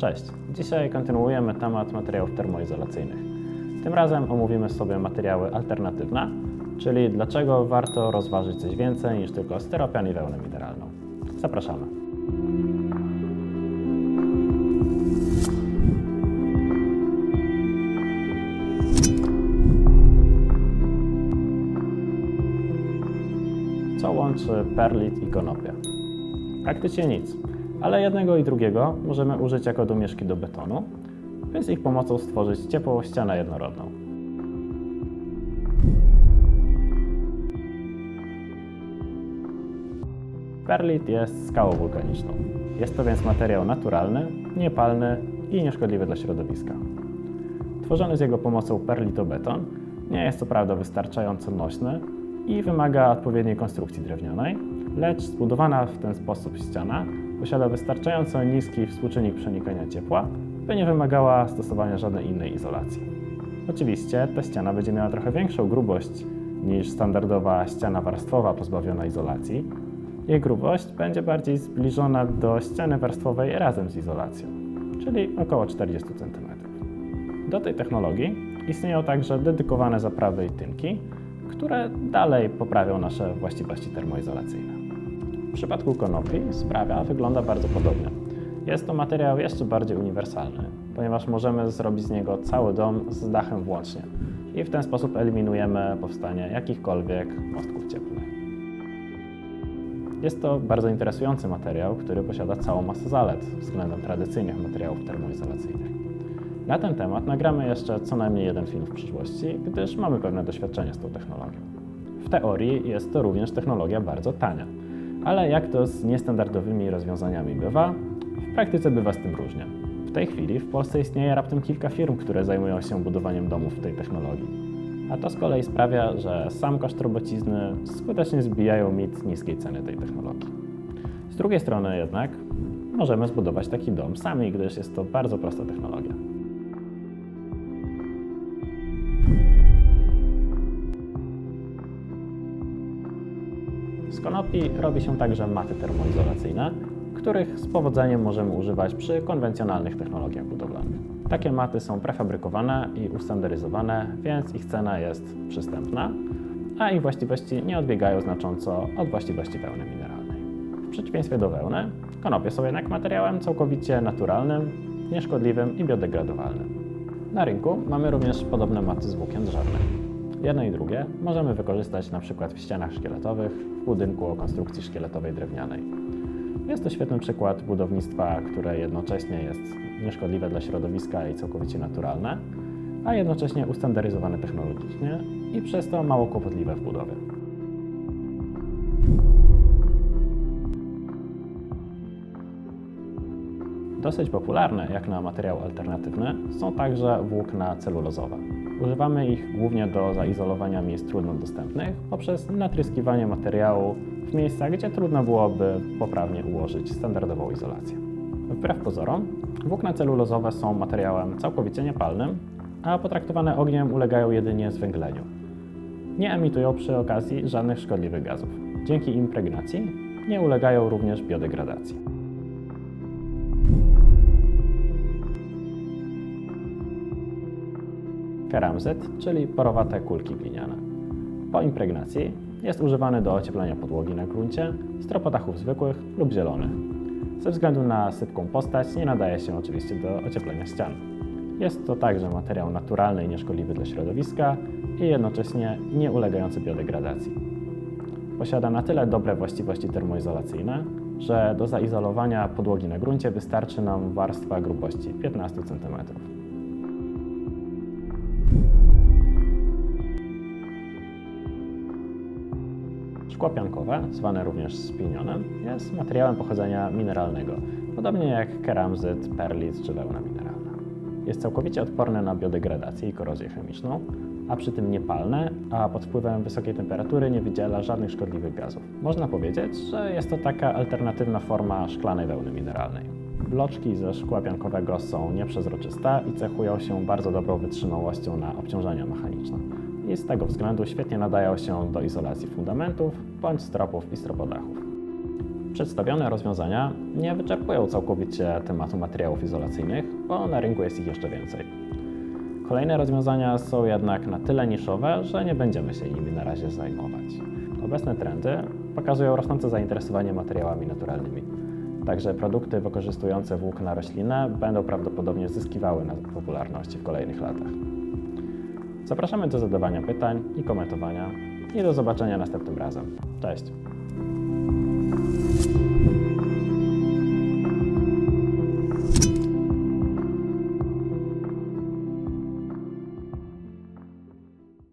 Cześć. Dzisiaj kontynuujemy temat materiałów termoizolacyjnych. Tym razem omówimy sobie materiały alternatywne, czyli dlaczego warto rozważyć coś więcej niż tylko styropian i wełnę mineralną. Zapraszamy. Co łączy perlit i konopię? Praktycznie nic, ale jednego i drugiego możemy użyć jako domieszki do betonu, z ich pomocą stworzyć ciepłą ścianę jednorodną. Perlit jest skałą wulkaniczną. Jest to więc materiał naturalny, niepalny i nieszkodliwy dla środowiska. Tworzony z jego pomocą perlitobeton nie jest co prawda wystarczająco nośny i wymaga odpowiedniej konstrukcji drewnianej, lecz zbudowana w ten sposób ściana posiada wystarczająco niski współczynnik przenikania ciepła, by nie wymagała stosowania żadnej innej izolacji. Oczywiście ta ściana będzie miała trochę większą grubość niż standardowa ściana warstwowa pozbawiona izolacji. Jej grubość będzie bardziej zbliżona do ściany warstwowej razem z izolacją, czyli około 40 cm. Do tej technologii istnieją także dedykowane zaprawy i tynki, które dalej poprawią nasze właściwości termoizolacyjne. W przypadku konopi sprawa wygląda bardzo podobnie. Jest to materiał jeszcze bardziej uniwersalny, ponieważ możemy zrobić z niego cały dom z dachem włącznie i w ten sposób eliminujemy powstanie jakichkolwiek mostków cieplnych. Jest to bardzo interesujący materiał, który posiada całą masę zalet względem tradycyjnych materiałów termoizolacyjnych. Na ten temat nagramy jeszcze co najmniej jeden film w przyszłości, gdyż mamy pewne doświadczenie z tą technologią. W teorii jest to również technologia bardzo tania, ale jak to z niestandardowymi rozwiązaniami bywa, w praktyce bywa z tym różnie. W tej chwili w Polsce istnieje raptem kilka firm, które zajmują się budowaniem domów w tej technologii. A to z kolei sprawia, że sam koszt robocizny skutecznie zbijają mit niskiej ceny tej technologii. Z drugiej strony jednak możemy zbudować taki dom sami, gdyż jest to bardzo prosta technologia. Z konopi robi się także maty termoizolacyjne, których z powodzeniem możemy używać przy konwencjonalnych technologiach budowlanych. Takie maty są prefabrykowane i ustandaryzowane, więc ich cena jest przystępna, a ich właściwości nie odbiegają znacząco od właściwości wełny mineralnej. W przeciwieństwie do wełny, konopie są jednak materiałem całkowicie naturalnym, nieszkodliwym i biodegradowalnym. Na rynku mamy również podobne maty z włókien drzewnych. Jedno i drugie możemy wykorzystać przykład w ścianach szkieletowych, w budynku o konstrukcji szkieletowej drewnianej. Jest to świetny przykład budownictwa, które jednocześnie jest nieszkodliwe dla środowiska i całkowicie naturalne, a jednocześnie ustandaryzowane technologicznie i przez to mało kłopotliwe w budowie. Dosyć popularne, jak na materiał alternatywny, są także włókna celulozowe. Używamy ich głównie do zaizolowania miejsc trudno dostępnych poprzez natryskiwanie materiału w miejscach, gdzie trudno byłoby poprawnie ułożyć standardową izolację. Wbrew pozorom, włókna celulozowe są materiałem całkowicie niepalnym, a potraktowane ogniem ulegają jedynie zwęgleniu. Nie emitują przy okazji żadnych szkodliwych gazów. Dzięki impregnacji nie ulegają również biodegradacji. Keramzyt, czyli porowate kulki gliniane. Po impregnacji jest używany do ocieplenia podłogi na gruncie, stropodachów zwykłych lub zielonych. Ze względu na sypką postać nie nadaje się oczywiście do ocieplenia ścian. Jest to także materiał naturalny i nieszkodliwy dla środowiska i jednocześnie nie ulegający biodegradacji. Posiada na tyle dobre właściwości termoizolacyjne, że do zaizolowania podłogi na gruncie wystarczy nam warstwa grubości 15 cm. Szkło piankowe, zwane również spienionem, jest materiałem pochodzenia mineralnego, podobnie jak keramzyt, perlit czy wełna mineralna. Jest całkowicie odporne na biodegradację i korozję chemiczną, a przy tym niepalne, a pod wpływem wysokiej temperatury nie wydziela żadnych szkodliwych gazów. Można powiedzieć, że jest to taka alternatywna forma szklanej wełny mineralnej. Bloczki ze szkła piankowego są nieprzezroczyste i cechują się bardzo dobrą wytrzymałością na obciążenia mechaniczne i z tego względu świetnie nadają się do izolacji fundamentów bądź stropów i stropodachów. Przedstawione rozwiązania nie wyczerpują całkowicie tematu materiałów izolacyjnych, bo na rynku jest ich jeszcze więcej. Kolejne rozwiązania są jednak na tyle niszowe, że nie będziemy się nimi na razie zajmować. Obecne trendy pokazują rosnące zainteresowanie materiałami naturalnymi. Także produkty wykorzystujące włókna roślinne będą prawdopodobnie zyskiwały na popularności w kolejnych latach. Zapraszamy do zadawania pytań i komentowania i do zobaczenia następnym razem. Cześć!